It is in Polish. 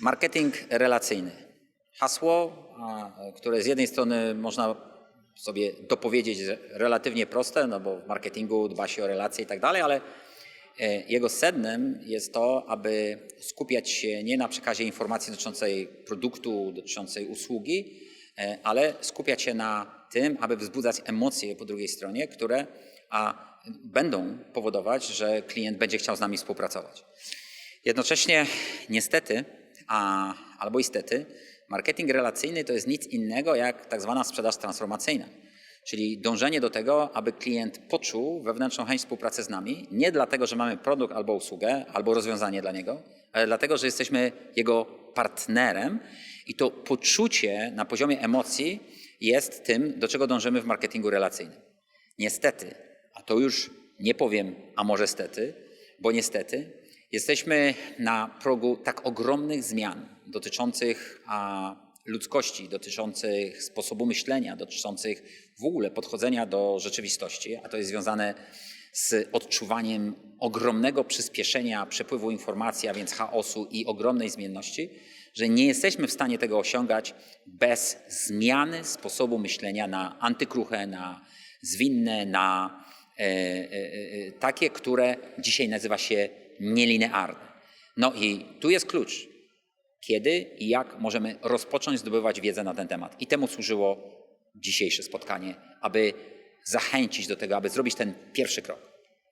Marketing relacyjny. Hasło, które z jednej strony można sobie dopowiedzieć relatywnie proste, no bo w marketingu dba się o relacje i tak dalej, ale e, jego sednem jest to, aby skupiać się nie na przekazie informacji dotyczącej produktu, dotyczącej usługi, e, ale skupiać się na tym, aby wzbudzać emocje po drugiej stronie, które a, będą powodować, że klient będzie chciał z nami współpracować. Jednocześnie, niestety, a, albo istety, marketing relacyjny to jest nic innego jak tak zwana sprzedaż transformacyjna. Czyli dążenie do tego, aby klient poczuł wewnętrzną chęć współpracy z nami, nie dlatego, że mamy produkt albo usługę, albo rozwiązanie dla niego, ale dlatego, że jesteśmy jego partnerem i to poczucie na poziomie emocji jest tym, do czego dążymy w marketingu relacyjnym. Niestety, a to już nie powiem, a może stety, bo niestety jesteśmy na progu tak ogromnych zmian dotyczących ludzkości, dotyczących sposobu myślenia, dotyczących w ogóle podchodzenia do rzeczywistości, a to jest związane z odczuwaniem ogromnego przyspieszenia przepływu informacji, a więc chaosu i ogromnej zmienności, że nie jesteśmy w stanie tego osiągać bez zmiany sposobu myślenia na antykruche, na zwinne, na takie, które dzisiaj nazywa się nielinearne. No i tu jest klucz. Kiedy i jak możemy rozpocząć zdobywać wiedzę na ten temat. I temu służyło dzisiejsze spotkanie, aby zachęcić do tego, aby zrobić ten pierwszy krok.